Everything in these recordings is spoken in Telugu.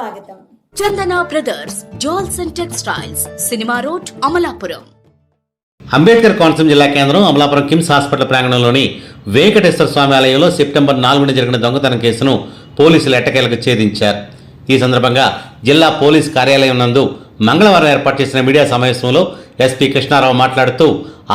స్వాగతం. Chandana brothers jewels and textiles cinema road Amalapuram. Ambedkar Konaseema జిల్లా కేంద్రం అమలాపురం కిమ్స్ హాస్పిటల్ ప్రాంగణంలోని వెంకటేశ్వర స్వామి ఆలయంలో సెప్టెంబర్ నాలుగున జరిగిన దొంగతనం కేసును పోలీసులు ఎట్టకేలకు ఛేదించారు. ఈ సందర్భంగా జిల్లా పోలీస్ కార్యాలయం నందు మంగళవారం ఏర్పాటు చేసిన మీడియా సమావేశంలో ఎస్పీ కృష్ణారావు మాట్లాడుతూ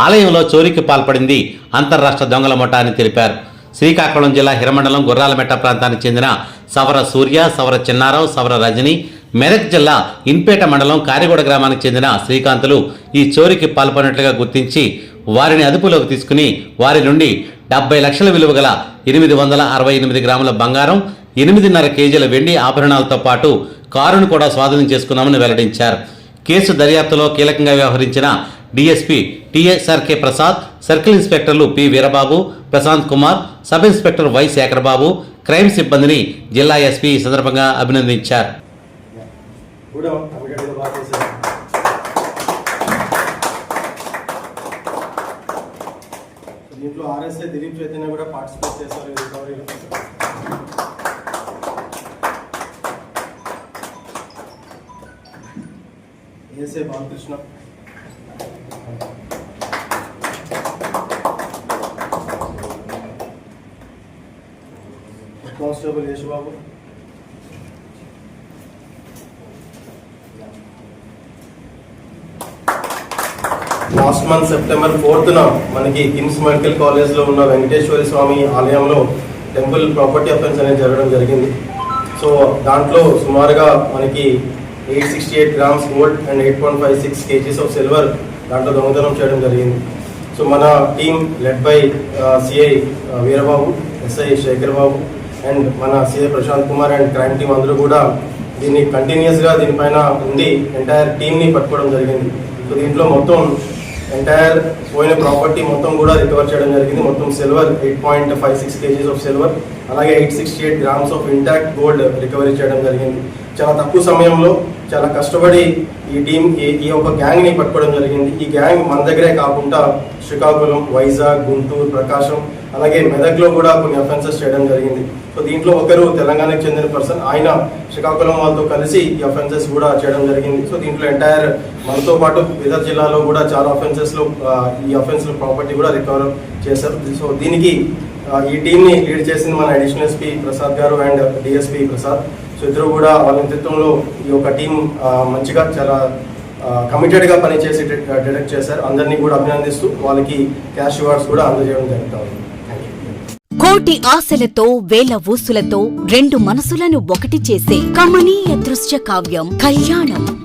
ఆలయంలో చోరీకి పాల్పడింది అంతర్రాష్ట్ర దొంగల ముఠా అని తెలిపారు. శ్రీకాకుళం జిల్లా హిరమండలం గుర్రాలమెట్ట ప్రాంతానికి చెందిన సవర సూర్య సవర చిన్నారావు సవర రజని మెదక్ జిల్లా ఇన్పేట మండలం కారిగూడ గ్రామానికి చెందిన శ్రీకాంతులు ఈ చోరీకి పాల్పడినట్లుగా గుర్తించి వారిని అదుపులోకి తీసుకుని వారి నుండి డెబ్బై లక్షల విలువ గల ఎనిమిది వందల అరవై ఎనిమిది గ్రాముల బంగారం ఎనిమిదిన్నర కేజీల వెండి ఆభరణాలతో పాటు కారును కూడా స్వాధీనం చేసుకున్నామని వెల్లడించారు. కేసు దర్యాప్తులో కీలకంగా వ్యవహరించిన DSP TSRK Prasad circle ఇన్స్పెక్టర్లు P Veerababu Prashanth Kumar sub inspector Y Sekharababu crime సిబ్బందిని జిల్లా ఎస్పీ ఈ సందర్భంగా అభినందించారు. దీంట్లో ఆర్ఎస్ఐ దిలీప్ చైతన్య కూడా పార్టిసిపేట్ చేశారు రికవరీలో ASI Balakrishna. Head constable Yesubabu last month September ఫోర్త్న మనకి కిమ్స్ మెడికల్ కాలేజ్లో ఉన్న వెంకటేశ్వర స్వామి ఆలయంలో టెంపుల్ ప్రాపర్టీ అఫెన్స్ అనేది జరగడం జరిగింది. సో దాంట్లో సుమారుగా మనకి eight sixty eight grams gold and eight point five six kgs of silver దాంట్లో దొంగతనం చేయడం జరిగింది. సో మన team led by CI Veerababu SI Sekhar Babu and మన CA Prashanth Kumar and crime team అందరూ కూడా దీన్ని కంటిన్యూస్గా దీనిపైన ఉండి ఎంటైర్ టీమ్ని పట్టుకోవడం జరిగింది. సో దీంట్లో మొత్తం ఎంటైర్ పోయిన ప్రాపర్టీ మొత్తం కూడా రికవర్ చేయడం జరిగింది. మొత్తం silver eight point five six kgs of silver అలాగే eight sixty eight grams of intact gold recovery చేయడం జరిగింది. చాలా తక్కువ సమయంలో చాలా కష్టపడి ఈ టీం ఈ ఈ యొక్క గ్యాంగ్ని పట్టుకోవడం జరిగింది. ఈ గ్యాంగ్ మన దగ్గరే కాకుండా శ్రీకాకుళం వైజాగ్ గుంటూరు ప్రకాశం అలాగే మెదక్లో కూడా కొన్ని అఫెన్సెస్ చేయడం జరిగింది. సో దీంట్లో ఒకరు తెలంగాణకు చెందిన పర్సన్ ఆయన శ్రీకాకుళం వాళ్ళతో కలిసి ఈ అఫెన్సెస్ కూడా చేయడం జరిగింది. సో దీంట్లో ఎంటైర్ మనతో పాటు బీదర్ జిల్లాలో కూడా చాలా అఫెన్సెస్లో ఈ అఫెన్స్లో ప్రాపర్టీ కూడా రికవర్ చేశారు. సో దీనికి ఈ టీమ్ని లీడ్ చేసింది మన అడిషనల్ ఎస్పీ ప్రసాద్ గారు అండ్ డిఎస్పీ ప్రసాద్. సో ఇద్దరు కూడా వాళ్ళ నేతృత్వంలో ఈ యొక్క టీం మంచిగా చాలా కమిటెడ్గా పనిచేసి డిడక్ట్ చేశారు. అందరినీ కూడా అభినందిస్తూ వాళ్ళకి క్యాష్ అవార్డ్స్ కూడా అందజేయడం జరుగుతూ ఉంది. కోటి ఆశలతో వేల ఊసులతో రెండు మనసులను ఒకటి చేసే కమనీయ దృశ్య కావ్యం కళ్యాణం.